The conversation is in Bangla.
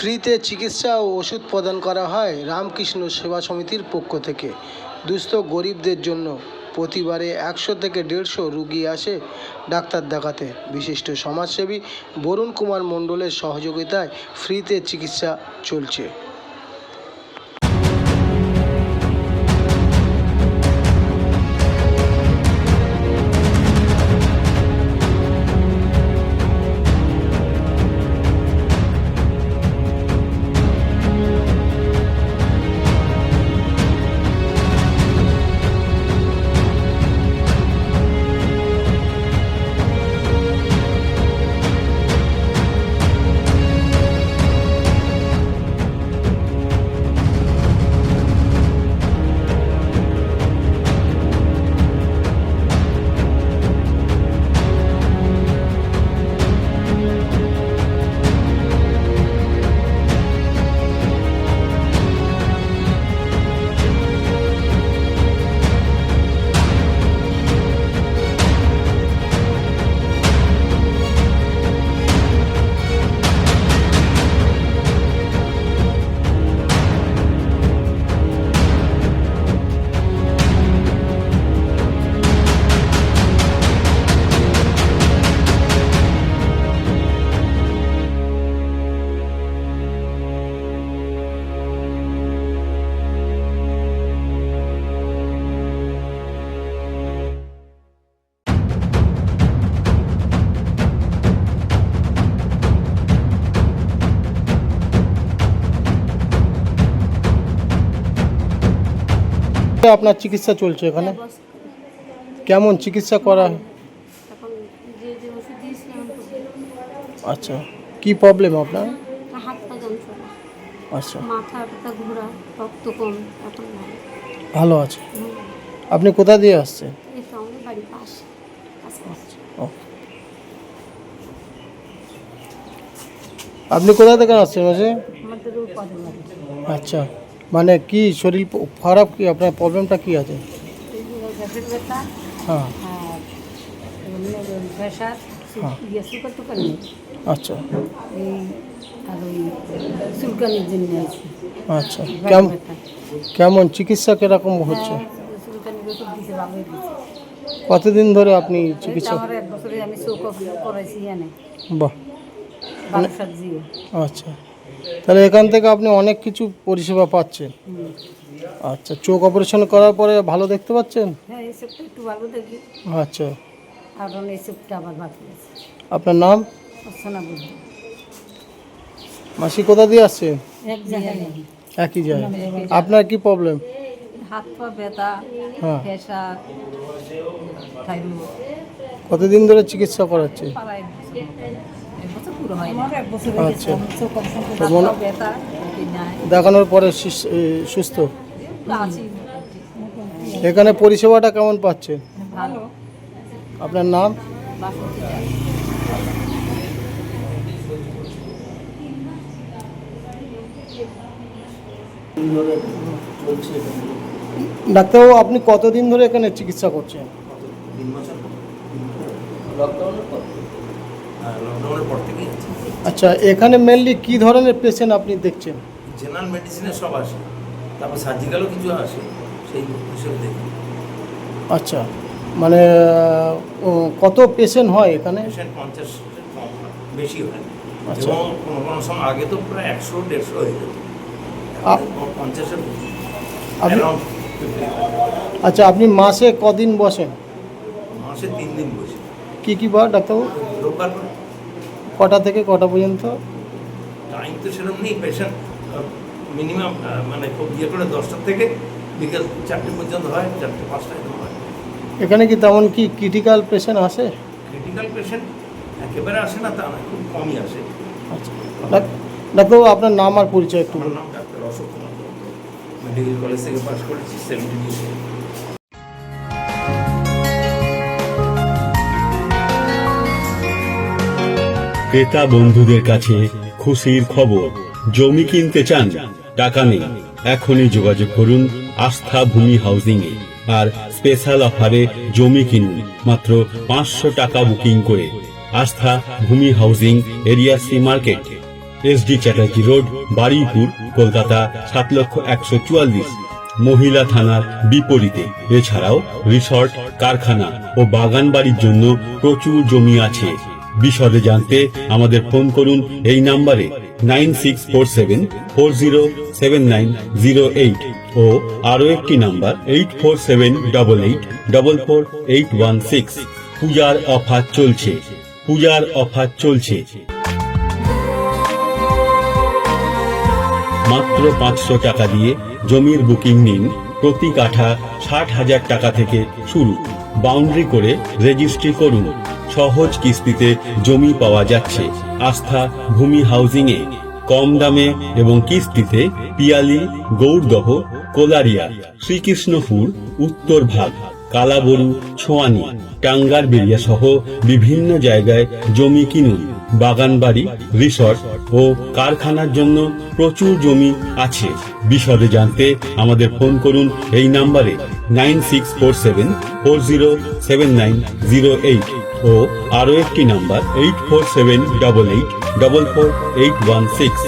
ফ্রিতে চিকিৎসা ও ওষুধ প্রদান করা হয় রামকৃষ্ণ সেবা সমিতির পক্ষ থেকে। দুস্থ গরিবদের জন্য প্রতিবারে একশো থেকে দেড়শো রুগী আসে ডাক্তার দেখাতে। বিশিষ্ট সমাজসেবী বরুণ কুমার মণ্ডলের সহযোগিতায় ফ্রিতে চিকিৎসা চলছে। আপনার চিকিৎসা চলছে এখানে? কেমন চিকিৎসা করা হয়? আচ্ছা কি প্রবলেম আপনার? আচ্ছা। মাথা ব্যথা ঘোরা রক্ত কম এখন ভালো। আছে? আপনি কোথা দিয়ে আসছেন? কাছাকাছি ও। আপনি কোথা থেকে আসছেন আচ্ছা। মানে কি শরীর খারাপ কি? আপনার প্রবলেমটা কি আছে? হ্যাঁ। হ্যাঁ। আচ্ছা। আচ্ছা। কেমন কেমন? চিকিৎসা কীরকম হচ্ছে? কতদিন ধরে আপনি চিকিৎসা বাহ আচ্ছা। তাহলে এখান থেকে আপনি অনেক কিছু পরিষেবা পাচ্ছেন। আচ্ছা চোখ অপারেশন করার পরে ভালো দেখতে পাচ্ছেন? হ্যাঁ আচ্ছা। আপনার নাম? মাসি কোথা দিয়ে আসছেন? একই জায়গায়। আপনার কি প্রবলেম হাত পা ব্যথা হ্যাঁ। থাইরয়েড। কতদিন ধরে চিকিৎসা করাচ্ছে? পুরো হয় আচ্ছা। দেখানোর পরে সুস্থ? এখানে পরিষেবাটা কেমন পাচ্ছেন? ভালো। আপনার নাম? ডাক্তারবাবু আপনি কতদিন ধরে এখানে চিকিৎসা করছেন? লকডাউনের পর। লকডাউনের পর থেকেই আছে। আচ্ছা এখানে মেনলি কি ধরনের পেশেন্ট আপনি দেখছেন? জেনারেল মেডিসিনের সব আসে। তারপর সার্জিক্যালও কিছু আসে সেই হিসেবে দেখি। আচ্ছা মানে কত পেশেন্ট হয় এখানে? পেশেন্ট পঞ্চাশ কম বেশি হয়। আচ্ছা। এবং কোনো কোনো সময় আগে তো প্রায় একশো দেড়শো হয়ে যেত। পঞ্চাশের আচ্ছা আপনি মাসে কদিন বসেন? মাসে তিন দিন বসে। কি কি বার ডাক্তারবাবু? রোববার। করে কটা থেকে কটা পর্যন্ত? টাইম তো সেরকম নেই পেশেন্ট মিনিমাম মানে খুব ইয়ে করে দশটার থেকে বিকেল চারটে পর্যন্ত হয় চারটে পাঁচটা এরকম হয়। এখানে কি তেমন কি ক্রিটিক্যাল পেশেন্ট আসে? ক্রিটিক্যাল পেশেন্ট একেবারে আসে না তা না খুব কমই আসে। আচ্ছা। ডাক্তারবাবু আপনার নাম আর পরিচয় একটু আমার বলুন নাম doctor Ashok Kumar medical college থেকে পাশ করেছি সেভেন্টিন ক্রেতা বন্ধুদের কাছে খুশির খবর। জমি কিনতে চান, টাকা নেই। এখনই যোগাযোগ করুন আস্থা ভূমি হাউজিং এ আর স্পেশাল অফারে জমি কিনুন, মাত্র পাঁচশো টাকা বুকিং করে। Astha Bhumi housing, area C market. SD Chatterjee road Baruipur Kolkata, সাত লক্ষ একশো চুয়াল্লিশ। মহিলা থানার বিপরীতে। এছাড়াও রিসর্ট, কারখানা ও বাগান বাড়ির জন্য প্রচুর জমি আছে। বিশদে জানতে আমাদের ফোন করুন এই নাম্বারে nine six four seven four zero seven nine zero eight ও আরও একটি number eight four seven double eight double four eight one six. পূজার অফার চলছে। পূজার অফার চলছে। মাত্র পাঁচশো টাকা দিয়ে জমির বুকিং নিন। প্রতি কাঠা ষাট হাজার টাকা থেকে শুরু। বাউন্ডারি করে রেজিস্ট্রি করুন। সহজ কিস্তিতে জমি পাওয়া যাচ্ছে। আস্থা ভূমি হাউজিং এ কম দামে এবং কিস্তিতে পিয়ালি, গৌরদহ, কোলারিয়া, শ্রীকৃষ্ণপুর, উত্তর ভাগ, কালাবরু, ছোয়ানি টাঙ্গার বেরিয়া সহ বিভিন্ন জায়গায় জমি কিনুন। বাগান বাড়ি রিসর্ট ও কারখানার জন্য প্রচুর জমি আছে। বিশদে জানতে আমাদের ফোন করুন এই নাম্বারে nine six four seven four zero seven nine zero eight ও আরও একটি number eight four seven double eight double four eight one six.